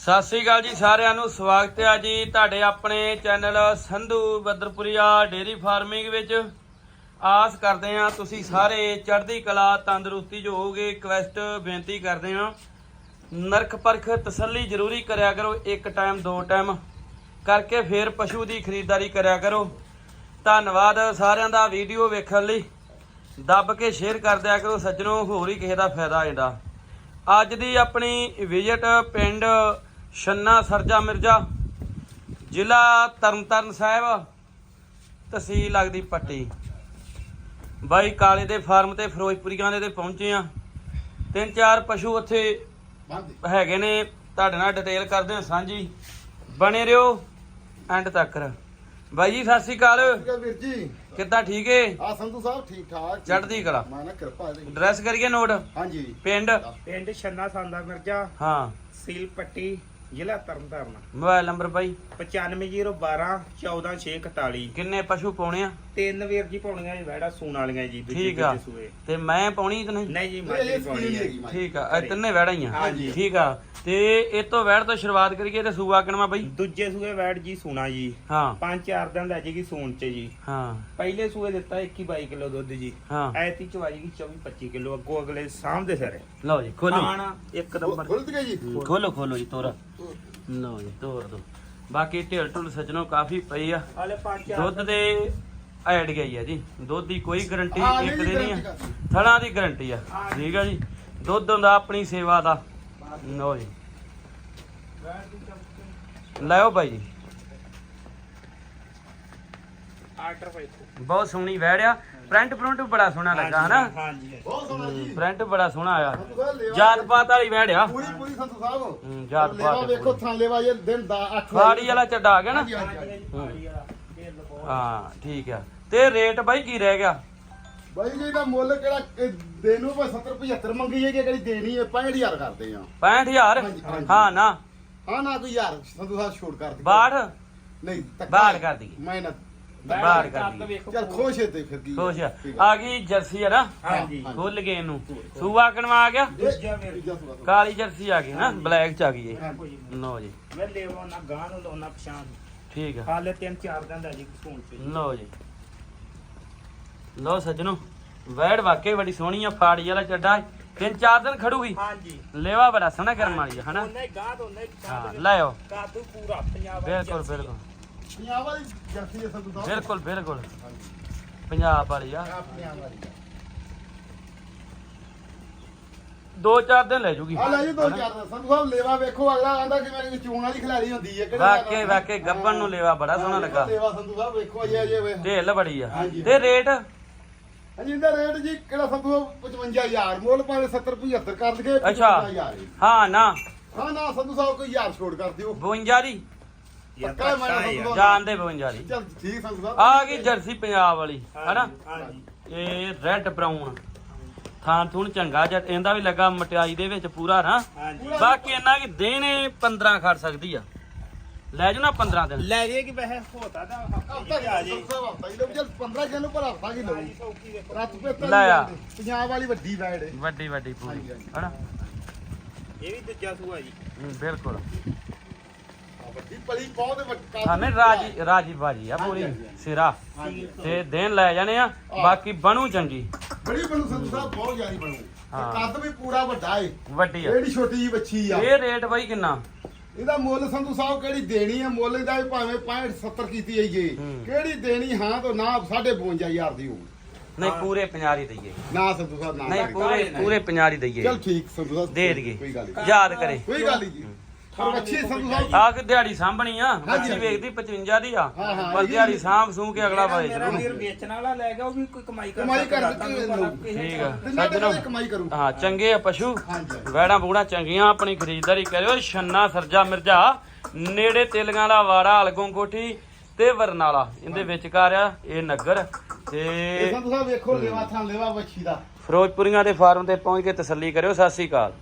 ਸਤਿ ਸ੍ਰੀ ਅਕਾਲ ਜੀ ਸਾਰਿਆਂ ਨੂੰ, ਸਵਾਗਤ ਹੈ ਜੀ ਤੁਹਾਡੇ ਆਪਣੇ channel Sandhu Badarpuria dairy farming ਵਿੱਚ। ਆਸ ਕਰਦੇ ਹਾਂ ਤੁਸੀਂ ਸਾਰੇ ਚੜ੍ਹਦੀ ਕਲਾ, ਤੰਦਰੁਸਤੀ ਜੋ ਹੋਗੇ ਰਿਕਵੈਸਟ ਬੇਨਤੀ ਕਰਦੇ ਹਾਂ। ਨਰਖ ਪਰਖ ਤਸੱਲੀ ਜ਼ਰੂਰੀ ਕਰਿਆ ਕਰੋ, ਇੱਕ ਟਾਈਮ ਦੋ ਟਾਈਮ ਕਰਕੇ ਫੇਰ ਪਸ਼ੂ ਦੀ ਖਰੀਦਦਾਰੀ ਕਰਿਆ ਕਰੋ। ਧੰਨਵਾਦ ਸਾਰਿਆਂ ਦਾ ਵੀਡੀਓ ਵੇਖਣ ਲਈ। ਦੱਬ ਕੇ ਸ਼ੇਅਰ ਕਰ ਦਿਆ ਕਰੋ ਸੱਜਣੋ, ਹੋਰ ਹੀ ਕਿਸੇ ਦਾ ਫਾਇਦਾ ਇਹਦਾ ਅੱਜ ਦੀ ਆਪਣੀ ਵਿਜ਼ਿਟ ਪਿੰਡ ਛੰਨਾ ਸਰਜਾ ਮਿਰਜ਼ਾ ਜ਼ਿਲ੍ਹਾ ਤਰਨਤਾਰਨ ਸਾਹਿਬ ਤਹਿਸੀਲ ਲੱਗਦੀ ਪੱਟੀ। ਬਾਈ ਕਾਲੇ ਦੇ ਫਾਰਮ ਤੇ ਫਿਰੋਜ਼ਪੁਰੀਆਂ ਦੇ ਤੇ ਪਹੁੰਚੇ ਆ ਤਿੰਨ ਚਾਰ ਪਸ਼ੂ ਉੱਥੇ ਹੈਗੇ ਨੇ ਤੁਹਾਡੇ ਨਾਲ ਡਿਟੇਲ ਕਰਦੇ ਹਾਂ ਸਾਂਝੀ। ਬਣੇ ਰਿਓ ਐਂਡ ਤੱਕ। ਬਾਈ ਜੀ ਸਤਿ ਸ਼੍ਰੀ ਅਕਾਲ। ਵੀਰ ਜੀ। ਕਿੱਦਾਂ ਠੀਕ ਏ? ਆ ਸੰਧੂ ਸਾਹਿਬ ਠੀਕ ਠਾਕ। ਚੜ੍ਹਦੀ ਕਲਾ। ਮੈਂ ਨਾ ਕਿਰਪਾ ਇਹਦੀ। ਡਰੈਸ ਕਰੀਏ ਨੋਟ। ਹਾਂਜੀ। ਪਿੰਡ? ਪਿੰਡ ਛੰਨਾ ਸਾਂਦਾ ਮਿਰਜ਼ਾ। ਹਾਂ। ਸੀਲ ਪੱਟੀ। ਜ਼ਿਲ੍ਹਾ ਤਰਨਤਾਰਨ। ਮੋਬਾਈਲ ਨੰਬਰ ਬਾਈ। 95012 14641 ਕਿੰਨੇ ਪਸ਼ੂ ਪਾਉਣੇ ਆ? ਤਿੰਨ ਵੀਰ ਜੀ ਪਾਉਣੀਆਂ ਜੀ ਵੈੜਾ ਸੂਣ ਵਾਲੀਆਂ ਜੀ ਦੂਜੇ ਠੀਕ ਆ। ਦੂਜੇ ਸੂਏ। ਤੇ ਮੈਂ ਪਾਉਣੀ ਤੇ ਨਹੀਂ? ਨਹੀਂ ਜੀ ਮਾਝੀ ਪਾਉਣੀ ਹੈ। ਠੀਕ ਆ ਇਹ ਤਿੰਨੇ ਵੈੜਾ ਹੀ ਆ। ਹਾਂਜੀ। ਠੀਕ ਆ ਤੇ ਇਹ ਤੋਂ ਵੈੜ ਤੋਂ ਸ਼ੁਰੂਆਤ ਕਰੀਏ ਤੇ ਸੂਆ ਕਿਨਵਾ ਬਾਈ? ਦੂਜੇ ਸੂਏ ਵੈੜ ਜੀ ਸੂਣਾ ਜੀ। ਹਾਂ। ਪੰਜ ਚਾਰ ਦਿਨ ਲੈ ਜੇਗੀ ਸੂਣ ਚ ਜੀ। ਹਾਂ। ਪਹਿਲੇ ਸੂਏ ਦਿੱਤਾ 21 22 ਕਿਲੋ ਦੁੱਧ ਜੀ। ਹਾਂ। ਐਤੀ ਚ ਵਾਜੇਗੀ 24 25 ਕਿਲੋ ਅੱਗੋਂ ਅਗਲੇ ਸਾਹਮਣੇ ਸਾਰੇ। ਲਓ ਜੀ ਖੋਲੋ ਖਾਣਾ ਇੱਕ ਨੰਬਰ। ਖੁੱਲਤ ਗਈ ਜੀ? ਖੋਲੋ ਖੋਲੋ ਜੀ ਤੋਰਾ। ਲਓ ਜੀ ਤੋਰ ਦੋ। ਬਾਕੀ ਢੇਲ ਢੁਲ ਸੱਜਣੋ ਕਾਫੀ ਪਈ ਆ। ਹਾਲੇ ਪੰਜ ਚਾਰ ਦੁੱਧ ਦੇ ਐਡ ਗਈ ਆ ਜੀ। ਦੁੱਧ ਦੀ ਕੋਈ ਗਾਰੰਟੀ ਇੱਕ ਨਹੀਂ ਦੇ ਨਹੀਂ ਆ। ਥਣਾ ਦੀ ਗਾਰੰਟੀ ਆ। ਠੀਕ ਆ ਜੀ। ਦੁੱਧ ਹੁੰਦਾ ਆਪਣੀ ਸੇਵਾ ਦਾ। ਲਓ ਜੀ। ਲਾਓ ਬਾਈ ਜੀ। ਆਰਡਰ ਵੇਖੋ ਬਹੁਤ ਸੋਹਣੀ ਵੈੜਿਆ ਪ੍ਰਿੰਟ ਪ੍ਰਿੰਟ ਬੜਾ ਸੋਹਣਾ ਲੱਗਾ ਹਨਾ? ਹਾਂਜੀ ਬਹੁਤ ਸੋਹਣਾ ਜੀ। ਪ੍ਰਿੰਟ ਬੜਾ ਸੋਹਣਾ ਆਇਆ ਜਾਤ ਪਾਤ ਵਾਲੀ ਵੈੜਿਆ ਪੂਰੀ ਪੂਰੀ ਸੰਧੂ ਸਾਹਿਬ। ਹੂੰ, ਜਾਤ ਲੇਵਾ ਪਾਤ ਵੇਖੋ ਥਾਂ ਲੇਵਾ ਇਹ ਦਿਨ ਦਾ 8 ਫਾੜੀ ਵਾਲਾ ਚੱਡਾ ਆ ਗਿਆ ਨਾ? ਹਾਂਜੀ, ਹਾਂਜੀ, ਹਾਂਜੀ। ਫਾੜੀ ਵਾਲਾ ਇਹ ਲਗਾਓ ਹਾਂ ਠੀਕ ਆ। ਤੇ ਰੇਟ ਬਾਈ ਕੀ ਰਹਿ ਗਿਆ? ਬਾਈ ਜੀ ਦਾ ਮੁੱਲ ਕਿਹੜਾ ਇਹ ਦੇਣ ਨੂੰ ਭਾਵੇਂ 70 75 ਮੰਗੀ ਹੈ ਕਿ ਕਿਹੜੀ ਦੇਣੀ ਹੈ 65000 ਕਰਦੇ ਆ। 65000 ਹਾਂਜੀ। ਹਾਂ ਨਾ। ਹਾਂ ਨਾ ਕੋਈ ਯਾਰ ਸਾਹਿਬ ਛੋੜ ਕਰ ਦੇ 62 ਨਹੀਂ ਧੱਕਾ। ਕਰ ਦਈਏ। ਮੈਂ ਨਾ ਬਾਹਰ ਕਰ। ਵੇਖੋ ਚੱਲ ਖੁਸ਼ ਹੈ ਤੇ ਫਿਰ ਕੀ? ਖੁਸ਼ ਆ। ਆ। ਗਈ ਜਰਸੀ ਆ ਨਾ? ਹਾਂਜੀ। ਖੁੱਲ ਗਏ ਇਹਨੂੰ। ਸੂਆ ਕਣਵਾ ਆ ਗਿਆ? ਦੂਜਾ। ਕਾਲੀ ਜਰਸੀ ਆ ਗਈ ਨਾ ਬਲੈਕ ਚ ਆ ਗਈ ਇਹ। ਲਓ ਜੀ। ਮੈਂ ਲੈਵਾ ਨਾ ਗਾਂ ਨੂੰ ਲਾਉਣਾ ਪਛਾਣ ਠੀਕ ਆ। ਹਾਲੇ ਤਿੰਨ ਚਾਰ ਦਿਨ ਦਾ ਜੀ ਫੋਨ ਤੇ ਲਓ ਜੀ। ਲਓ ਸੱਜਣੋ ਵੈੜ ਵਾਕਈ ਬੜੀ ਸੋਹਣੀ ਆ ਫਾੜੀ ਵਾਲਾ ਚੱਡਾ ਹੈ। ਤਿੰਨ ਚਾਰ ਦਿਨ ਖੜੂਗੀ। ਹਾਂਜੀ। ਲੇਵਾ ਬੜਾ ਸੋਹਣਾ ਕਰਮ ਵਾਲੀ ਆ ਹਨਾ? ਉਹਨੇ ਗਾਂ ਤੋਂ ਉਹਨੇ ਹਾਂ ਲੈ ਆਓ। ਕਾਦੂ ਪੂਰਾ ਪੰਜਾਬ ਵਾਲੀ ਬਿਲਕੁਲ ਜਰਸੀ। ਬਿਲਕੁਲ। ਪੰਜਾਬ ਵਾਲੀ ਜਰਸੀ ਬਿਲਕੁਲ ਬਿਲਕੁਲ। ਪੰਜਾਬ ਵਾਲੀ ਆ। ਆਹ ਪੰਜਾਬ ਵਾਲੀ ਦੋ ਚਾਰ ਦਿਨ ਲੈ ਜੂਗੀ। ਆ ਲੈ ਜੀ ਦੋ ਚਾਰ ਦਿਨ। ਸੰਧੂ ਸਾਹਿਬ ਲੇਵਾ ਵੇਖੋ ਅਗਲਾ ਆਂਦਾ ਕਿ ਮੇਰੀ ਚੂਣ ਵਾਲੀ ਖਿਲਾੜੀ ਹੁੰਦੀ ਹੈ ਕਿਹੜੇ ਵਾਕਈ ਵਾਕਈ ਗੱਬਣ ਨੂੰ ਲੇਵਾ ਬੜਾ ਸੋਹਣਾ ਲੱਗਾ। ਲੇਵਾ ਸੰਧੂ ਸਾਹਿਬ ਵੇਖੋ ਅਜੇ ਅਜੇ ਵੇ ਢੇਲ ਬੜੀ ਆ। ਤੇ ਰੇਟ? ਹਾਂਜੀ ਇਹਦਾ ਰੇਟ ਜੀ ਕਿਹੜਾ ਸੰਧੂ ਸਾਹਿਬ? 55000 ਮੁੱਲ ਭਾਵੇਂ 70 75 ਕਰ ਦਗੇ ਅੱਛਾ। ਹਾਂ। ਨਾ। ਹਾਂ ਨਾ ਸੰਧੂ ਸਾਹਿਬ ਕੋਈ ਯਾਰ ਛੋੜ ਕਰ ਦਿਓ। 52 ਦੀ? ਯਾਰ ਪੱਕਾ ਪੱਕਾ ਜਾਣਦੇ 52 ਦੀ ਚੱਲ ਠੀਕ ਸਾਹਿਬ। ਆ ਗਈ ਜਰਸੀ ਪੰਜਾਬ ਵਾਲੀ ਹਨਾ? ਹਾਂਜੀ। ਇਹ ਰੈੱਡ ਬਰਾਊਨ ਥਾਂ ਥੂਣ ਚੰਗਾ ਜੱਟ ਇਹਦਾ ਵੀ ਲੱਗਾ ਮਟਿਆਈ ਦੇ ਵਿੱਚ ਪੂਰਾ ਨਾ ਹਾਂਜੀ। ਬਾਕੀ ਇਹਨਾਂ ਕੀ ਦੇਣੇ 15 ਖੜ ਸਕਦੀ ਆ। ਲੈ ਜਾਓ ਨਾ 15 ਦਿਨ। ਲੈ ਜੇ ਕਿ ਵੈਸੇ ਹੋਤਾ ਦਾ ਹਫਤਾ ਹਫਤਾ ਆ ਜੇ। ਸਾਹਿਬ ਹਫਤਾ ਹੀ ਲਓ ਚੱਲ 15 ਜਨ ਨੂੰ ਪਰ ਹਫਤਾ ਕੀ ਲਊ। ਸੌਕੀ ਰੱਤ ਪੇਤਾ ਲੈ ਆ। ਪੰਜਾਬ ਵਾਲੀ ਵੱਡੀ ਹੈ ਵੱਡੀ ਵੱਡੀ ਪੂਰੀ ਹਾਂਜੀ, ਹਾਂਜੀ। ਹਨਾ? ਇਹ ਵੀ ਦੂਜਾ ਸੂਆ ਜੀ। ਹੂੰ, ਬਿਲਕੁਲ। ਵੱਡੀ ਪਲੀ ਬਹੁਤ ਵੱਡਾ ਹਾਂ ਨਹੀਂ ਰਾਜੀ ਰਾਜੀ ਬਾਜੀ ਆ ਪੂਰੀ। ਸਿਰਾ। ਤੇ ਦੇਣ ਲੈ ਜਾਣੇ ਆ ਬਾਕੀ ਬਣੂ ਚੰਗੀ। ਬੜੀ ਬਣੂ ਸੰਧੂ ਸਾਹਿਬ ਬਹੁਤ ਜ਼ਿਆਦਾ ਬਣੂ। ਕੱਦ ਵੀ ਪੂਰਾ ਵੱਡਾ ਏ। ਵੱਡੀ ਆ। ਇਹੜੀ ਛੋਟੀ ਜੀ ਬੱਚੀ ਆ। ਇਹ ਰੇਟ ਬਾਈ ਕਿੰਨਾ? ਇਹਦਾ ਮੁੱਲ ਸੰਧੂ ਸਾਹਿਬ ਕਿਹੜੀ ਦੇਣੀ ਹੈ ਮੁੱਲ ਇਹਦਾ ਭਾਵੇਂ 65 70 ਕੀਤੀ ਹੂੰ। ਕਿਹੜੀ ਦੇਣੀ ਹਾਂ ਤਾਂ ਨਾ 52500 ਦੀ ਹੋਊ। ਨਹੀਂ ਪੂਰੇ 50 ਹੀ ਦਈਏ। ਨਾ ਸੰਧੂ ਸਾਹਿਬ ਨਾ ਨਹੀਂ। ਪੂਰੇ ਪੂਰੇ 50 ਹੀ ਦਈਏ। ਚੱਲ ਠੀਕ ਸੰਧੂ ਸਾਹਿਬ ਦੇ ਦਈਏ। ਕੋਈ ਗੱਲ ਯਾਦ ਕਰੇ। ਕੋਈ ਗੱਲ ਨਹੀਂ ਜੀ। ਪਰ ਅੱਛੀ ਸੰਧੂ ਸਾਹਿਬ ਆ ਕਿ ਦਿਹਾੜੀ ਸਾਂਭਣੀ ਆ ਹਾਂਜੀ। ਵੇਖਦੀ 55 ਦੀ ਆ। ਹਾਂ, ਹਾਂ, ਪਰ ਇਹ- ਦਿਹਾੜੀ ਸਾਂਭ ਸੂ ਕੇ ਅਗਲਾ ਵਾਏ ਮੇਰਾ ਵੀਰ ਵੇਚਣ ਵਾਲਾ ਲੈ ਗਿਆ ਉਹ ਵੀ ਕੋਈ ਕਮਾਈ ਕਰ ਕਮਾਈ ਕਰ ਦਿੱਤੀ ਠੀਕ ਆ। ਸੱਜਣੋ ਕਮਾਈ ਕਰੂ। ਹਾਂ ਚੰਗੇ ਆ ਪਸ਼ੂ। ਵੈੜਾਂ ਬੂੜਾਂ ਚੰਗੀਆਂ ਆਪਣੀ ਖਰੀਦਦਾਰੀ ਕਰਿਓ। ਛੰਨਾ ਸਰਜਾ ਮਿਰਜ਼ਾ ਨੇੜੇ ਤੇਲੀਆਂ ਦਾ ਵਾੜਾ ਹਲਗੋਂ ਕੋਠੀ ਤੇ ਵਰਨਾਲਾ। ਇਹਦੇ ਵਿਚਕਾਰ ਆ ਇਹ ਨਗਰ ਇਹ ਤੇ ਸੰਧੂ ਸਾਹਿਬ ਵੇਖੋ ਲੇਵਾ ਥਾਂ ਲੇਵਾ ਬੱਚੀ ਦਾ। ਫਿਰੋਜ਼ਪੁਰੀਆਂ ਦੇ ਫਾਰਮ ਤੇ ਪਹੁੰਚ ਕੇ ਤਸੱਲੀ ਕਰਿਓ। ਸਤਿ ਸ੍ਰੀ ਅਕਾਲ।